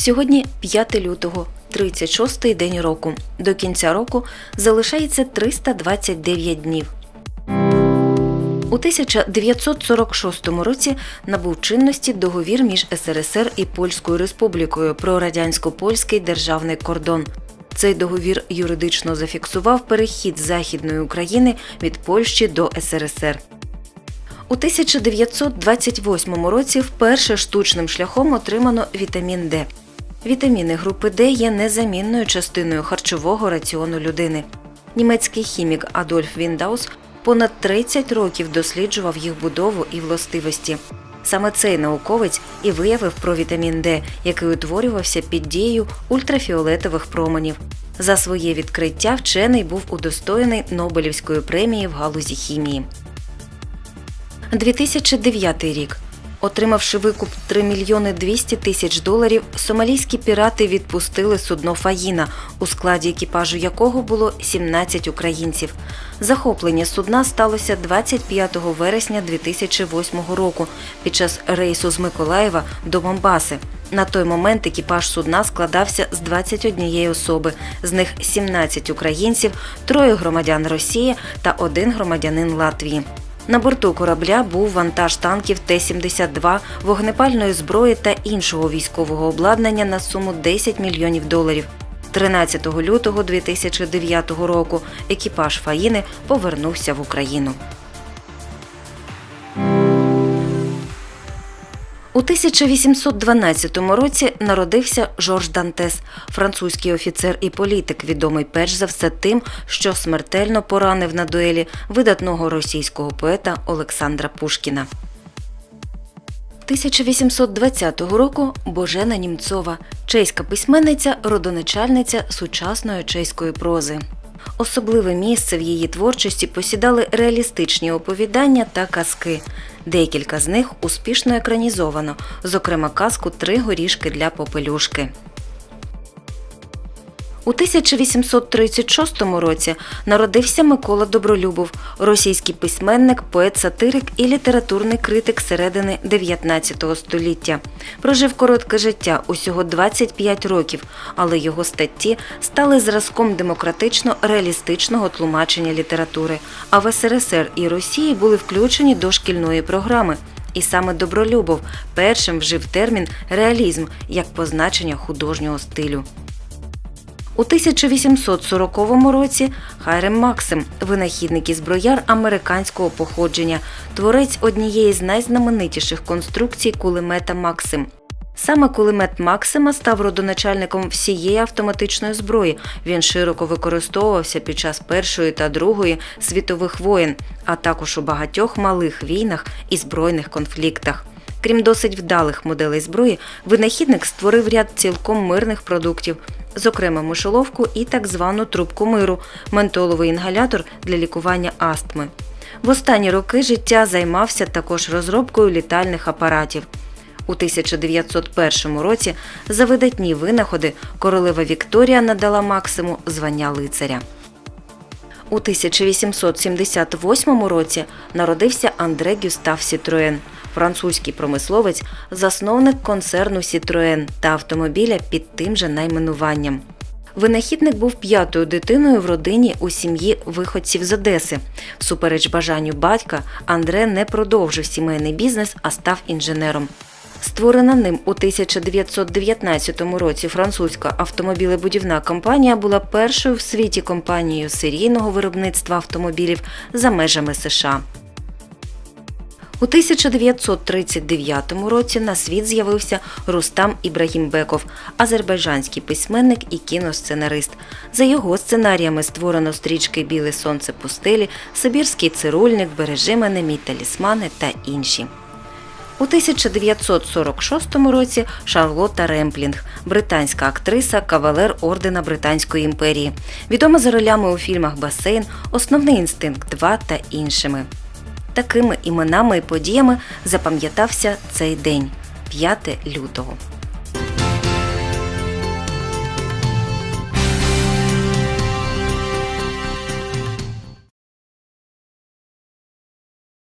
Сьогодні 5 лютого, 36-й день року. До кінця року залишається 329 днів. У 1946 році набув чинності договір між СРСР і Польською Республікою про радянсько-польський державний кордон. Цей договір юридично зафіксував перехід Західної України від Польщі до СРСР. У 1928 році вперше штучним шляхом отримано вітамін Д. Вітаміни групи Д є незамінною частиною харчового раціону людини. Німецький хімік Адольф Віндаус понад 30 років досліджував їх будову і властивості. Саме цей науковець і виявив про вітамін Д, який утворювався під дією ультрафіолетових променів. За своє відкриття вчений був удостоєний Нобелівської премії в галузі хімії. 2009 рік. Отримавши викуп 3 мільйони 200 тисяч доларів, сомалійські пірати відпустили судно Фаїна, у складі екіпажу якого було 17 українців. Захоплення судна сталося 25 вересня 2008 року під час рейсу з Миколаєва до Момбаси. На той момент екіпаж судна складався з 21 особи, з них 17 українців, троє громадян Росії та один громадянин Латвії. На борту корабля був вантаж танків Т-72, вогнепальної зброї та іншого військового обладнання на суму 10 мільйонів доларів. 13 лютого 2009 року екіпаж Фаїни повернувся в Україну. У 1812 році народився Жорж Дантес, французький офіцер і політик, відомий перш за все тим, що смертельно поранив на дуелі видатного російського поета Олександра Пушкіна. 1820 року Божена Німцова, чеська письменниця, родоначальниця сучасної чеської прози. Особливе місце в її творчості посідали реалістичні оповідання та казки. Декілька з них успішно екранізовано, зокрема казку Три горішки для попелюшки. У 1836 році народився Микола Добролюбов, російський письменник, поет-сатирик і літературний критик середини 19 століття. Прожив коротке життя, усього 25 років, але його статті стали зразком демократично-реалістичного тлумачення літератури. А в СРСР і Росії були включені до шкільної програми. І саме Добролюбов першим вжив термін реалізм як позначення художнього стилю. У 1840 році Хайрем Максим, винахідник і зброяр американського походження, творець однієї з найзнаменитіших конструкцій кулемета Максим. Саме кулемет Максима став родоначальником всієї автоматичної зброї. Він широко використовувався під час Першої та Другої світових воєн, а також у багатьох малих війнах і збройних конфліктах. Крім досить вдалих моделей зброї, винахідник створив ряд цілком мирних продуктів, зокрема мишоловку і так звану трубку миру, ментоловий інгалятор для лікування астми. В останні роки життя займався також розробкою літальних апаратів. У 1901 році за видатні винаходи королева Вікторія надала Максиму звання лицаря. У 1878 році народився Андре Гюстав Сітроен, французький промисловець, засновник концерну Сітроен та автомобіля під тим же найменуванням. Винахідник був п'ятою дитиною в родині у сім'ї виходців з Одеси. Всупереч бажанню батька, Андре не продовжив сімейний бізнес, а став інженером. Створена ним у 1919 році французька автомобілебудівна компанія була першою в світі компанією серійного виробництва автомобілів за межами США. У 1939 році на світ з'явився Рустам Ібрагімбеков, азербайджанський письменник і кіносценарист. За його сценаріями створено стрічки Біле сонце пустелі, Сибірський цирульник, Бережи мене, мій талісмани та інші. У 1946 році Шарлотта Ремплінг, британська актриса, кавалер ордена Британської імперії, відома за ролями у фільмах Басейн, Основний інстинкт 2 та іншими. Такими іменами і подіями запам'ятався цей день 5 лютого.